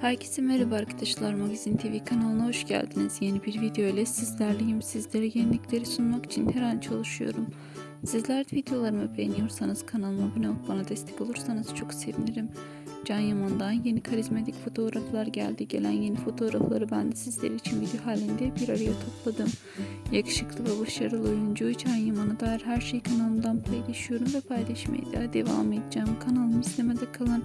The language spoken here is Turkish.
Herkese merhaba arkadaşlar Magazin TV kanalına hoş geldiniz. Yeni bir video ile sizlerleyim. Sizlere yenilikleri sunmak için her an çalışıyorum. Sizler de videolarımı beğeniyorsanız kanalıma abone olup bana destek olursanız çok sevinirim. Can Yaman'dan yeni karizmatik fotoğraflar geldi. Gelen yeni fotoğrafları ben de sizler için video halinde bir araya topladım. Yakışıklı ve başarılı oyuncu Can Yaman'a dair her şeyi kanalımdan paylaşıyorum ve paylaşmaya devam edeceğim. Kanalımı izlemede kalın.